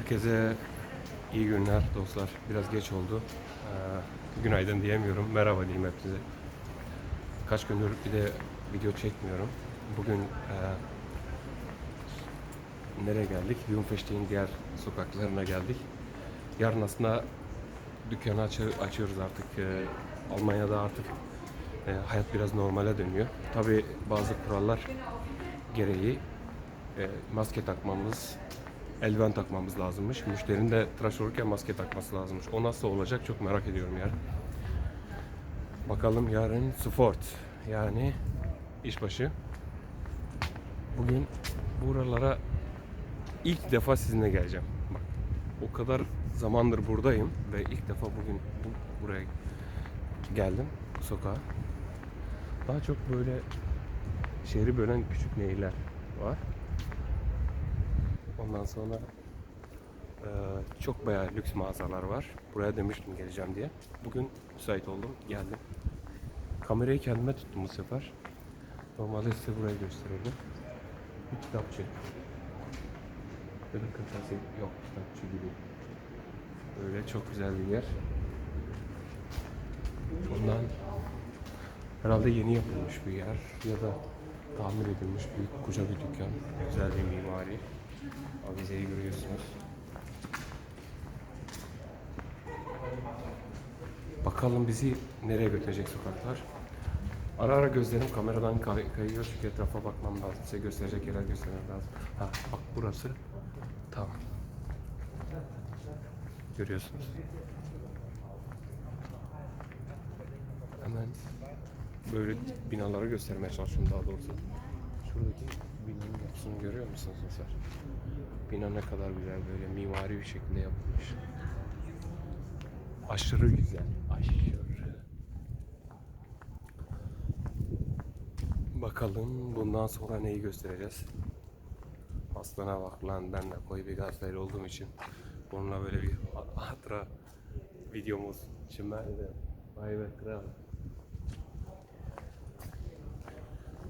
Herkese iyi günler dostlar. Biraz geç oldu. Ee, günaydın diyemiyorum. Merhaba diyeyim hepinize. Kaç gündür bir de video çekmiyorum. Bugün e, nereye geldik? Jungfest'in diğer sokaklarına geldik. Yarın aslında dükkanı açı- açıyoruz artık. Ee, Almanya'da artık e, hayat biraz normale dönüyor. Tabi bazı kurallar gereği e, maske takmamız, eldiven takmamız lazımmış. Müşterinin de tıraş olurken maske takması lazımmış. O nasıl olacak çok merak ediyorum yarın. Bakalım yarın sport yani işbaşı. Bugün buralara ilk defa sizinle geleceğim. Bak o kadar zamandır buradayım ve ilk defa bugün bu, buraya geldim sokağa. Daha çok böyle şehri bölen küçük nehirler var. Ondan sonra eee, çok bayağı lüks mağazalar var. Buraya demiştim geleceğim diye. Bugün müsait oldum, geldim. Kamerayı kendime tuttum bu sefer. Normalde size burayı gösterirdim. Bir kitapçı. Böyle kırtasiye yok kitapçı gibi. Böyle çok güzel bir yer. Ondan herhalde yeni yapılmış bir yer ya da tamir edilmiş büyük koca bir dükkan. Güzel bir mimari. Avizeyi görüyorsunuz. Bakalım bizi nereye götürecek sokaklar. Ara ara gözlerim kameradan kay- kayıyor çünkü etrafa bakmam lazım. Size gösterecek yerler göstermem lazım. Ha bak burası. Tamam. Görüyorsunuz. Hemen böyle binaları göstermeye çalışıyorum daha doğrusu. Şuradaki binanın yapısını görüyor musunuz dostlar? Bina ne kadar güzel böyle mimari bir şekilde yapılmış. Aşırı güzel. Aşırı. Bakalım bundan sonra neyi göstereceğiz. Aslana bak lan ben de koyu bir Galatasaraylı olduğum için bununla böyle bir hatıra videomuz. Çimen'de. Vay be kral.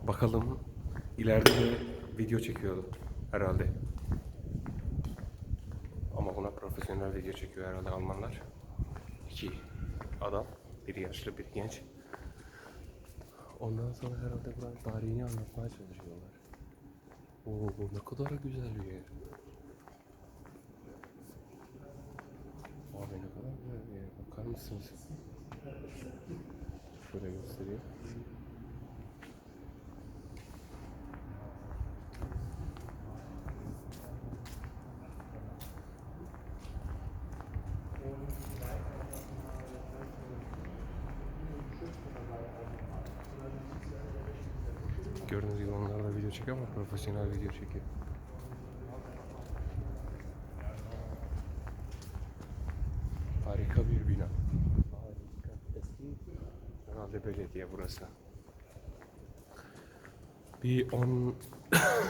Bakalım ileride de video çekiyordu herhalde. Ama buna profesyonel video çekiyor herhalde Almanlar. İki adam, biri yaşlı, biri genç. Ondan sonra herhalde buranın tarihini anlatmaya çalışıyorlar. Oo ne kadar güzel bir yer. Abi ne kadar güzel bir yer. Bakar mısınız? Şöyle göstereyim. Gördüğünüz gibi onlar da video çekiyor ama profesyonel video çekiyor. Harika bir bina. Herhalde belediye burası. Bir 10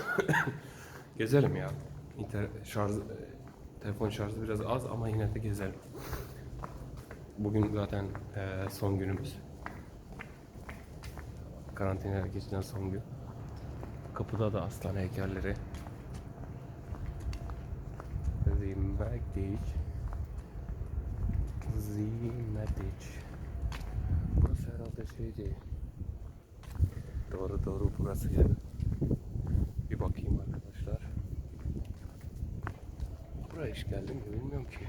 gezelim ya. İnter şarj telefon şarjı biraz az ama yine de gezelim. Bugün zaten e, son günümüz. Karantinaya geçilen son gün. Kapıda da aslan heykelleri. Zimmerdic. Zimmerdic. Burası herhalde şeydi. Doğru doğru burası ya. Bir bakayım arkadaşlar. Buraya hiç geldim mi bilmiyorum ki.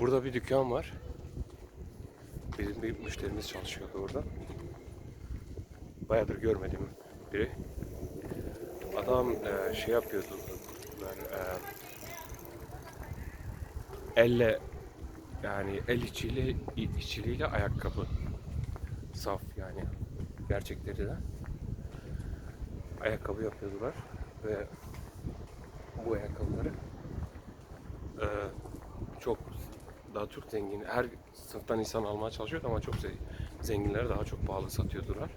Burada bir dükkan var. Bizim bir müşterimiz çalışıyordu orada. Bayağıdır görmedim biri. Adam e, şey yapıyordu. Ben, e, elle yani el içiyle içiliğiyle ayakkabı saf yani gerçekleri de ayakkabı yapıyordular ve bu ayakkabıları e, daha çok zengin her sınıftan insan almaya çalışıyordu ama çok ze- zenginlere daha çok pahalı satıyordular.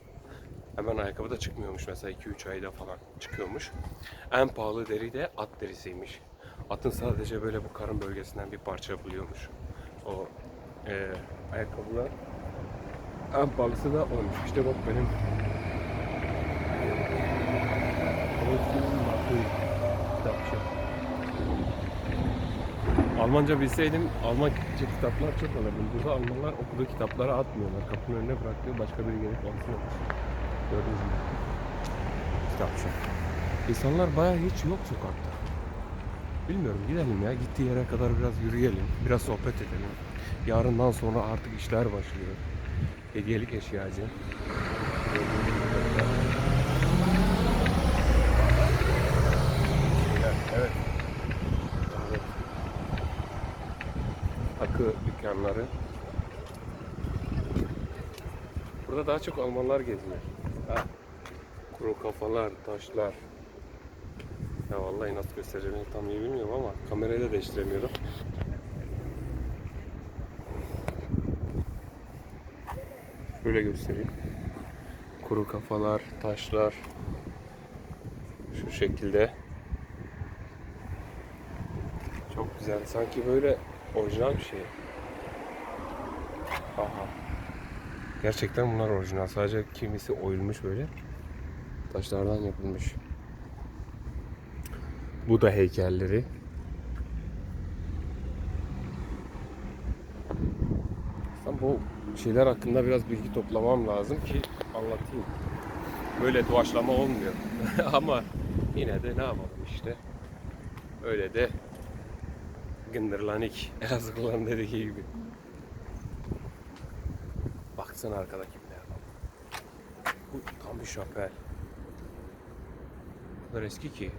Hemen ayakkabı da çıkmıyormuş mesela 2-3 ayda falan çıkıyormuş. En pahalı deri de at derisiymiş. Atın sadece böyle bu karın bölgesinden bir parça buluyormuş. O e, ayakkabılar. En pahalısı da oymuş. İşte bak benim Almanca bilseydim Almanca kitaplar çok alırdım. Burada Almanlar okuduğu kitapları atmıyorlar. Kapının önüne bırakıyor. Başka biri gelip alsın. Gördüğünüz gibi. Kitapçı. İnsanlar bayağı hiç yok sokakta. Bilmiyorum gidelim ya. Gittiği yere kadar biraz yürüyelim. Biraz sohbet edelim. Yarından sonra artık işler başlıyor. Hediyelik eşyacı. Evet. Evet. Takı dükkanları. Burada daha çok Almanlar geziyor. Ha. Kuru kafalar, taşlar. Ya vallahi nasıl göstereceğimi tam iyi bilmiyorum ama kamerayı da değiştiremiyorum. Böyle göstereyim. Kuru kafalar, taşlar. Şu şekilde. Çok güzel. Sanki böyle orijinal bir şey. Aha. Gerçekten bunlar orijinal. Sadece kimisi oyulmuş böyle. Taşlardan yapılmış. Bu da heykelleri. Aslında bu şeyler hakkında biraz bilgi toplamam lazım ki anlatayım. Böyle doğaçlama olmuyor. Ama yine de ne yapalım işte. Öyle de gındırlanik. Elazığlıların dediği gibi. Baksana arkada kimler var. Bu tam bir şapel. O kadar eski ki.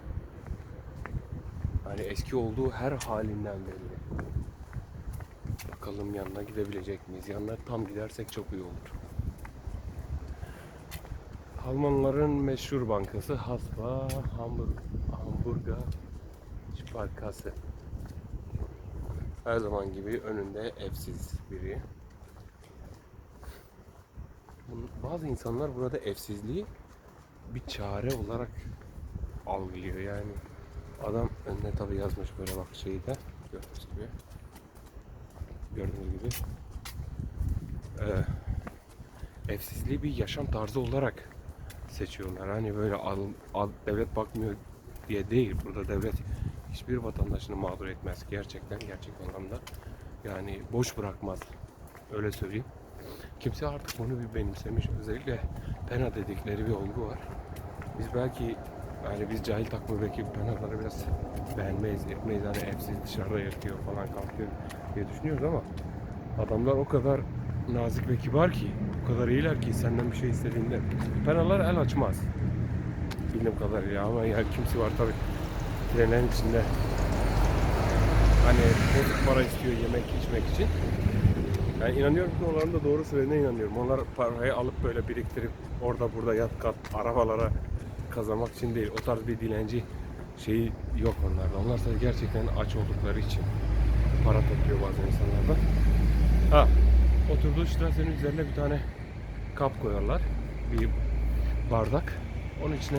Hani eski olduğu her halinden belli. Bakalım yanına gidebilecek miyiz? Yanına tam gidersek çok iyi olur. Almanların meşhur bankası Hasba Hamburg Hamburger Sparkasse. Her zaman gibi önünde evsiz biri. Bazı insanlar burada evsizliği bir çare olarak algılıyor yani. Adam önüne tabi yazmış böyle bak şeyi de gördüğünüz gibi. Gördüğünüz gibi. Ee, evsizliği bir yaşam tarzı olarak seçiyorlar. Hani böyle al, al, devlet bakmıyor diye değil. Burada devlet hiçbir vatandaşını mağdur etmez. Gerçekten gerçek anlamda. Yani boş bırakmaz. Öyle söyleyeyim. Kimse artık bunu bir benimsemiş. Özellikle pena dedikleri bir olgu var. Biz belki yani biz cahil takma belki penaları biraz beğenmeyiz, etmeyiz. Hani evsiz dışarıda yatıyor falan kalkıyor diye düşünüyoruz ama adamlar o kadar nazik ve kibar ki, o kadar iyiler ki senden bir şey istediğinde penalar el açmaz. Bildiğim kadarıyla ama ya kimse var tabi trenlerin içinde hani bozuk para istiyor yemek içmek için. Ben inanıyorum ki onların da doğru söylediğine inanıyorum. Onlar parayı alıp böyle biriktirip orada burada yat kat arabalara kazanmak için değil. O tarz bir dilenci şeyi yok onlarda. Onlar sadece gerçekten aç oldukları için para topluyor bazı insanlardan. Ha, oturduğu şirasenin üzerine bir tane kap koyarlar. Bir bardak. Onun içine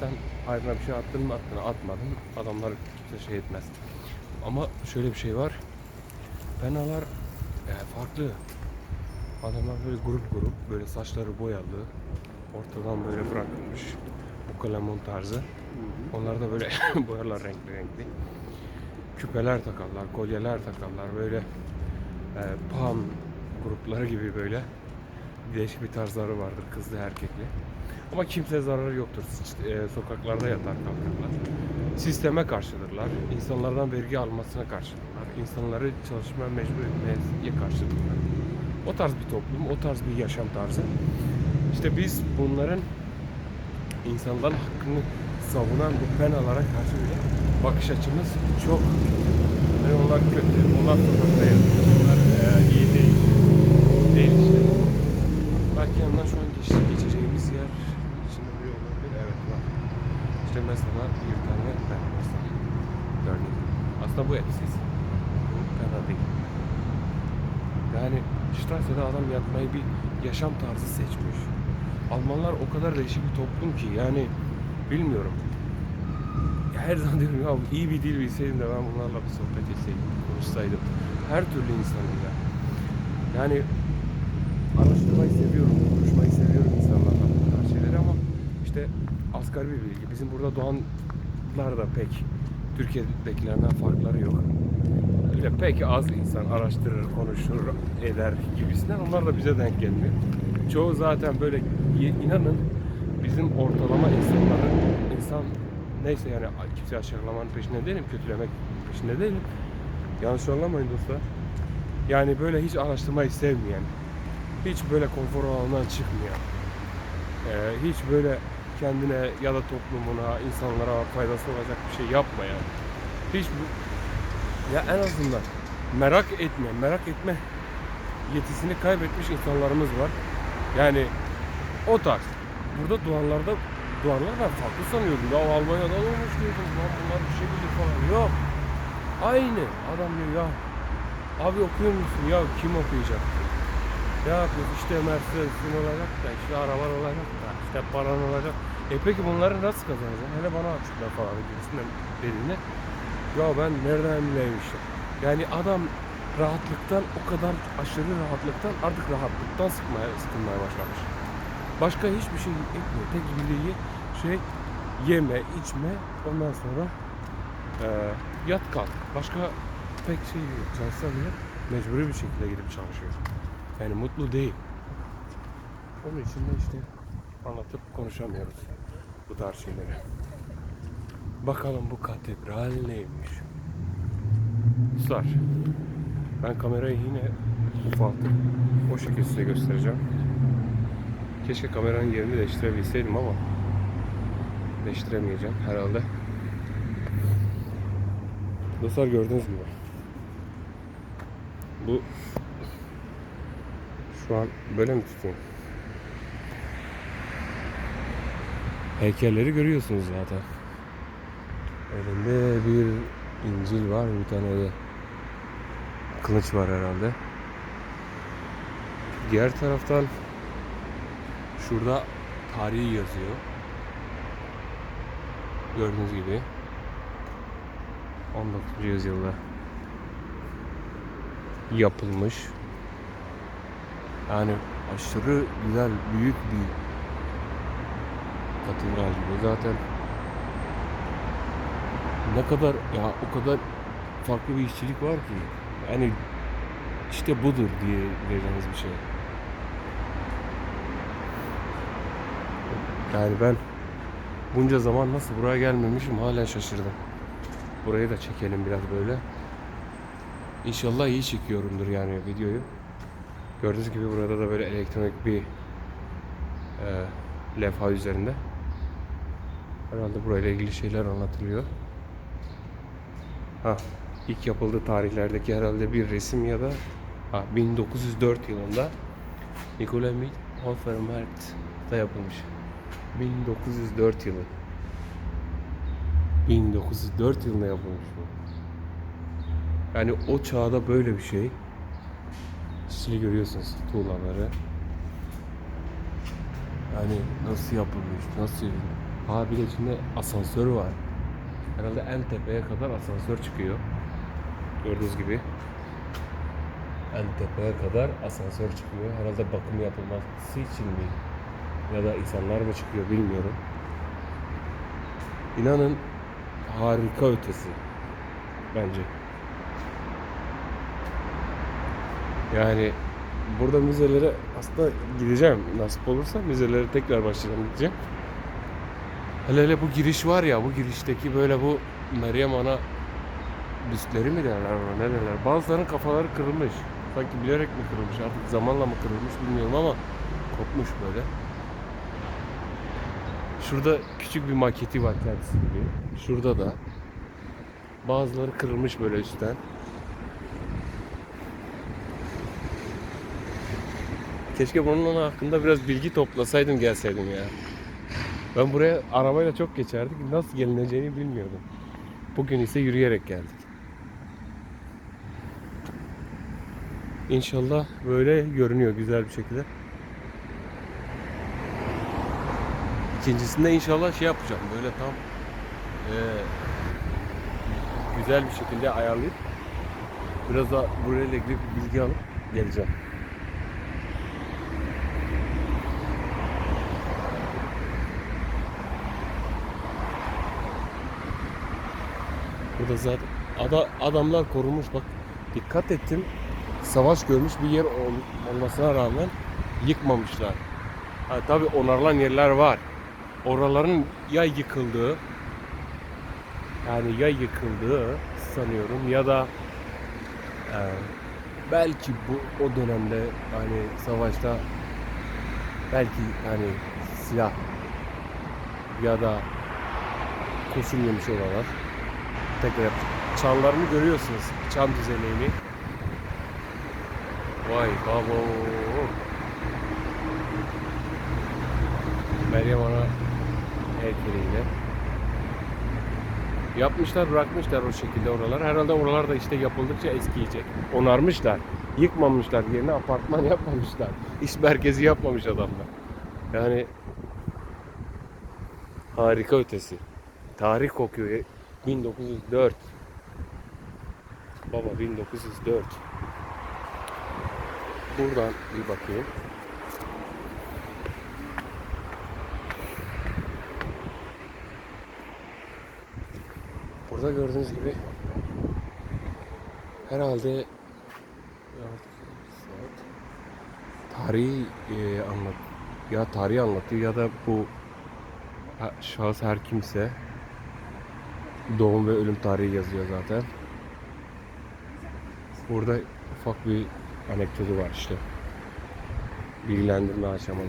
sen hayrına bir şey attın mı attın, atmadın. Adamlar kimse şey etmez. Ama şöyle bir şey var. Penalar e, farklı. Adamlar böyle grup grup, böyle saçları boyalı, ortadan böyle bırakılmış. Bu kalemon tarzı. Onlar da böyle boyarlar renkli renkli. Küpeler takarlar, kolyeler takarlar. Böyle e, pan grupları gibi böyle değişik bir tarzları vardır kızlı erkekli. Ama kimse zararı yoktur. E, sokaklarda yatar kalkarlar. Sisteme karşıdırlar. İnsanlardan vergi almasına karşıdırlar. İnsanları çalışma mecbur etmeye karşıdırlar. O tarz bir toplum, o tarz bir yaşam tarzı. İşte biz bunların insanların hakkını savunan bu penalara karşı bile bakış açımız çok yani onlar kötü, onlar sokakta yatıyor, onlar e, iyi değil. Değil işte. Belki yanından şu an geç, geçeceğimiz yer içinde bir olabilir. Evet var. İşte mesela bir tane ben mesela. Aslında bu etsiz. Değil. Yani Strasse'de adam yatmayı bir yaşam tarzı seçmiş. Almanlar o kadar değişik bir toplum ki yani bilmiyorum. Her zaman diyorum ya iyi bir dil bilseydim de ben bunlarla bir sohbet etseydim, konuşsaydım. Her türlü insanıyla. Yani araştırmayı seviyorum, konuşmayı seviyorum insanlarla bu tarz şeyleri ama işte asgari bir bilgi. Bizim burada doğanlar da pek Türkiye'dekilerden farkları yok. Öyle pek az insan araştırır, konuşur, eder gibisinden onlar da bize denk gelmiyor. Çoğu zaten böyle inanın bizim ortalama insanların insan neyse yani kimse aşağılamanın peşinde değilim, kötülemek peşinde değilim. Yanlış anlamayın dostlar. Yani böyle hiç araştırmayı sevmeyen, hiç böyle konfor alanından çıkmayan, e, hiç böyle kendine ya da toplumuna, insanlara faydası olacak bir şey yapmayan, hiç bu, ya en azından merak etme, merak etme yetisini kaybetmiş insanlarımız var. Yani o tarz. Burada duvarlarda duvarlar ben farklı sanıyordum. Ya Almanya'da olmuş diyordum. Lan bunlar bir şey bilir falan. Yok. Aynı. Adam diyor ya abi okuyor musun? Ya kim okuyacak? Ya işte Mercedes'in olacak da işte araban olacak da işte paran olacak. E peki bunları nasıl kazanacaksın? Hele bana açıkla falan gibisinden dediğinde ya ben nereden bileyim işte. Yani adam rahatlıktan o kadar aşırı rahatlıktan artık rahatlıktan sıkmaya, sıkılmaya başlamış. Başka hiçbir şey etmiyor. Tek bildiği şey yeme, içme, ondan sonra eee, yat kalk. Başka pek şey yok. Çalışsa bile mecburi bir şekilde gidip çalışıyor. Yani mutlu değil. Onun için de işte anlatıp konuşamıyoruz bu tarz şeyleri. Bakalım bu katedral neymiş? Dostlar, ben kamerayı yine ufaltıp o şekilde size göstereceğim. Keşke kameranın yerini değiştirebilseydim ama değiştiremeyeceğim herhalde. Dostlar gördüğünüz gibi bu şu an böyle mi tutayım? Heykelleri görüyorsunuz zaten. Elinde bir İncil var, bir tane de kılıç var herhalde. Diğer taraftan şurada tarihi yazıyor. Gördüğünüz gibi 19. yüzyılda yapılmış. Yani aşırı güzel, büyük bir katedral gibi. Zaten ne kadar ya o kadar farklı bir işçilik var ki. Yani işte budur diye vereceğiniz bir şey. Yani ben bunca zaman nasıl buraya gelmemişim hala şaşırdım. Burayı da çekelim biraz böyle. İnşallah iyi çekiyorumdur yani videoyu. Gördüğünüz gibi burada da böyle elektronik bir e, levha üzerinde. Herhalde burayla ilgili şeyler anlatılıyor. Ha, ilk yapıldığı tarihlerdeki herhalde bir resim ya da ha, 1904 yılında Nikolai Hoffermarkt'ta yapılmış. 1904 yılı. 1904 yılında yapılmış bu. Yani o çağda böyle bir şey. Stili görüyorsunuz tuğlaları. Yani nasıl yapılmış, nasıl... Ha bir de içinde asansör var. Herhalde en tepeye kadar asansör çıkıyor. Gördüğünüz gibi. En tepeye kadar asansör çıkıyor. Herhalde bakım yapılması için mi? Ya da insanlar mı çıkıyor bilmiyorum. İnanın harika ötesi. Bence. Yani burada müzelere aslında gideceğim. Nasip olursa müzelere tekrar başlayacağım gideceğim. Hele hele bu giriş var ya bu girişteki böyle bu Meryem Ana büstleri mi derler ona ne derler. Bazılarının kafaları kırılmış. Sanki bilerek mi kırılmış artık zamanla mı kırılmış bilmiyorum ama kopmuş böyle. Şurada küçük bir maketi var kendisi gibi. Şurada da. Bazıları kırılmış böyle üstten. Keşke bunun hakkında biraz bilgi toplasaydım gelseydim ya. Ben buraya arabayla çok geçerdik. Nasıl gelineceğini bilmiyordum. Bugün ise yürüyerek geldik. İnşallah böyle görünüyor güzel bir şekilde. İkincisinde inşallah şey yapacağım. Böyle tam eee, güzel bir şekilde ayarlayıp biraz da burayla ilgili bilgi alıp geleceğim. Burada zaten ada, adamlar korumuş bak dikkat ettim. Savaş görmüş bir yer ol- olmasına rağmen yıkmamışlar. Ha, tabii onarılan yerler var. Oraların ya yıkıldığı yani ya yıkıldığı sanıyorum ya da e, belki bu o dönemde hani savaşta belki hani silah ya da kurşun yemiş olarak tekrar çanlarını görüyorsunuz. Çan düzenlerini. Vay babo. Meryem Ana heykeliyle. Yapmışlar bırakmışlar o şekilde oralar. Herhalde oralar da işte yapıldıkça eskiyecek. Onarmışlar. Yıkmamışlar. Yerine apartman yapmamışlar. İş merkezi yapmamış adamlar. Yani harika ötesi. Tarih kokuyor. 1904. Baba 1904. Buradan bir bakayım. Burada gördüğünüz gibi herhalde tarihi e, anlat ya tarihi anlatıyor ya da bu şahıs her kimse doğum ve ölüm tarihi yazıyor zaten. Burada ufak bir anekdotu var işte. Bilgilendirme aşamalı.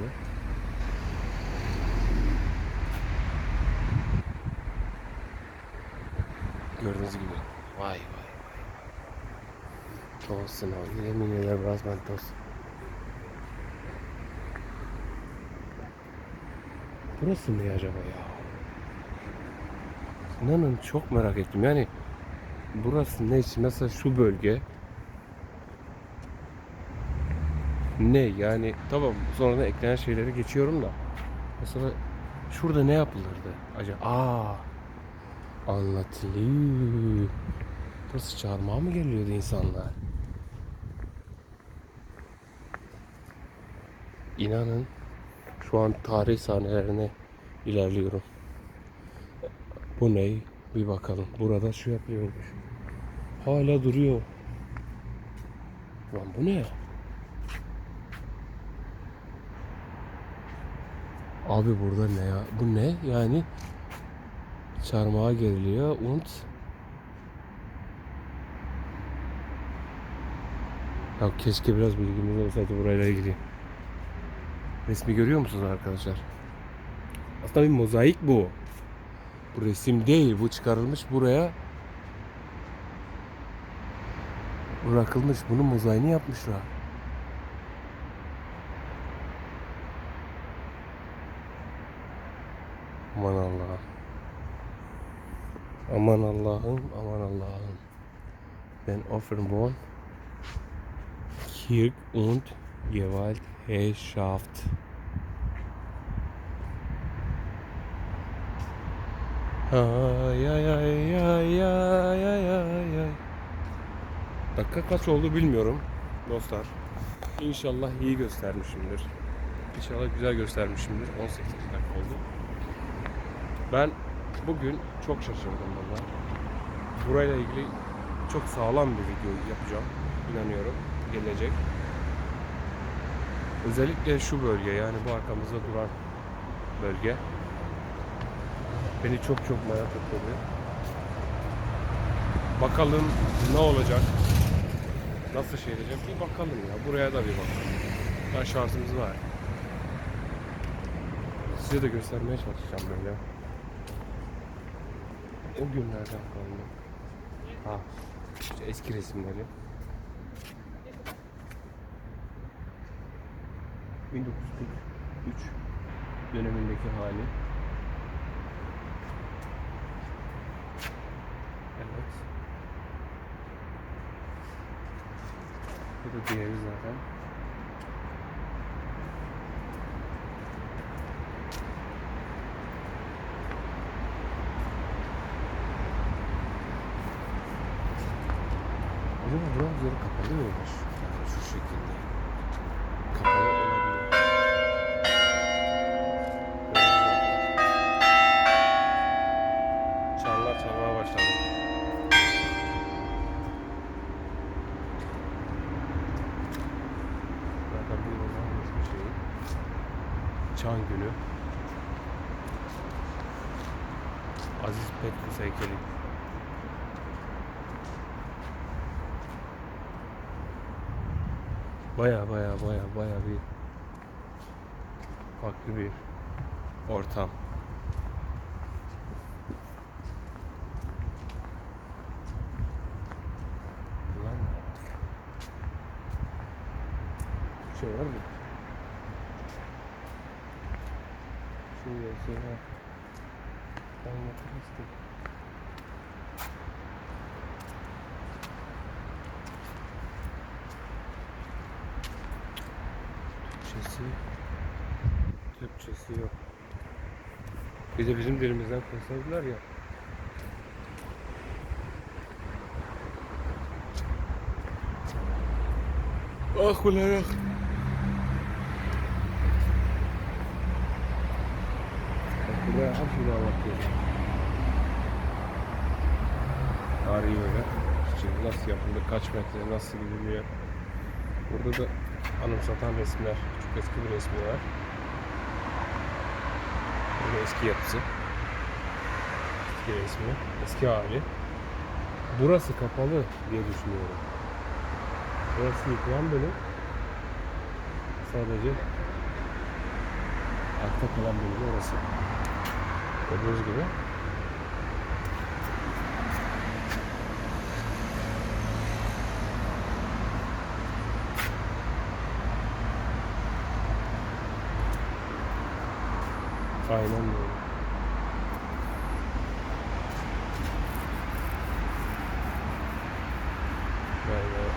Gördüğünüz gibi. Vay vay vay. Tosun o. Yemin ederim resmen toz. Burası mı acaba ya? İnanın çok merak ettim. Yani burası ne için? Mesela şu bölge ne? Yani tamam sonradan eklenen şeyleri geçiyorum da. Mesela şurada ne yapılırdı acaba? Aa anlatılıyor. Burası çağırmaya mı geliyordu insanlar? İnanın şu an tarih sahnelerine ilerliyorum bu ne bir bakalım burada şu yapıyormuş hala duruyor lan bu ne Abi burada ne ya? Bu ne? Yani çarmıha geriliyor und Ya keşke biraz bilgimiz olsaydı burayla ilgili. Resmi görüyor musunuz arkadaşlar? Aslında bir mozaik bu. Bu resim değil. Bu çıkarılmış buraya. Bırakılmış. Bunun mozaiğini yapmışlar. Aman Allah'ım. Aman Allah'ım, aman Allah'ım. Ben Offenborn, Kirk und Gewaltherrschaft. Ay ay ay ay ay ay ay ay. Dakika kaç oldu bilmiyorum dostlar. İnşallah iyi göstermişimdir. İnşallah güzel göstermişimdir. 18 dakika oldu. Ben bugün çok şaşırdım valla. Burayla ilgili çok sağlam bir video yapacağım. İnanıyorum. Gelecek. Özellikle şu bölge yani bu arkamızda duran bölge. Beni çok çok merak ettirdi. Bakalım ne olacak? Nasıl şey edeceğim? Bir bakalım ya. Buraya da bir bakalım. Daha şansımız var. Size de göstermeye çalışacağım böyle. O günlerden kalma. Ha, işte eski resimleri. 1943 dönemindeki hali. Evet. Bu da diğeri zaten. Acaba buranın üzeri kapalı mıymış? Yani şu şekilde. Kapalı Çan Günü. Aziz Petrus heykeli. Baya baya baya baya bir farklı bir ortam. Şey var mı? Şey yazıyor ha. Anlatırız Türkçesi Türkçesi yok. Bir de bizim dilimizden konuşsadılar ya. Ah ulan ah. Bak Buraya her şeyi anlatıyor. Tarihi öyle. İşte nasıl yapıldı, kaç metre, nasıl gidiliyor. Burada da anımsatan resimler, çok eski bir resmi var. Burada eski yapısı. Eski resmi, eski hali. Burası kapalı diye düşünüyorum. Burası yıkılan bölüm. Sadece akta kalan bölüm orası. Gördüğünüz gibi. Aynen böyle. Yani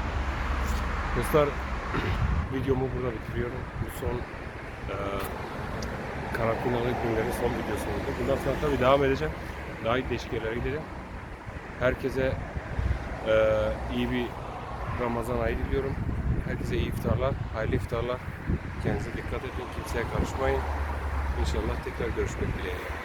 dostlar videomu burada bitiriyorum. Bu son e, karantınalı günlerin son videosuydu. Bundan sonra tabii devam edeceğim. Daha değişik yerlere gideceğim. Herkese e, iyi bir Ramazan ayı diliyorum. Herkese iyi iftarlar, hayırlı iftarlar. Kendinize dikkat edin, kimseye karışmayın. İnşallah tekrar görüşmek dileğiyle.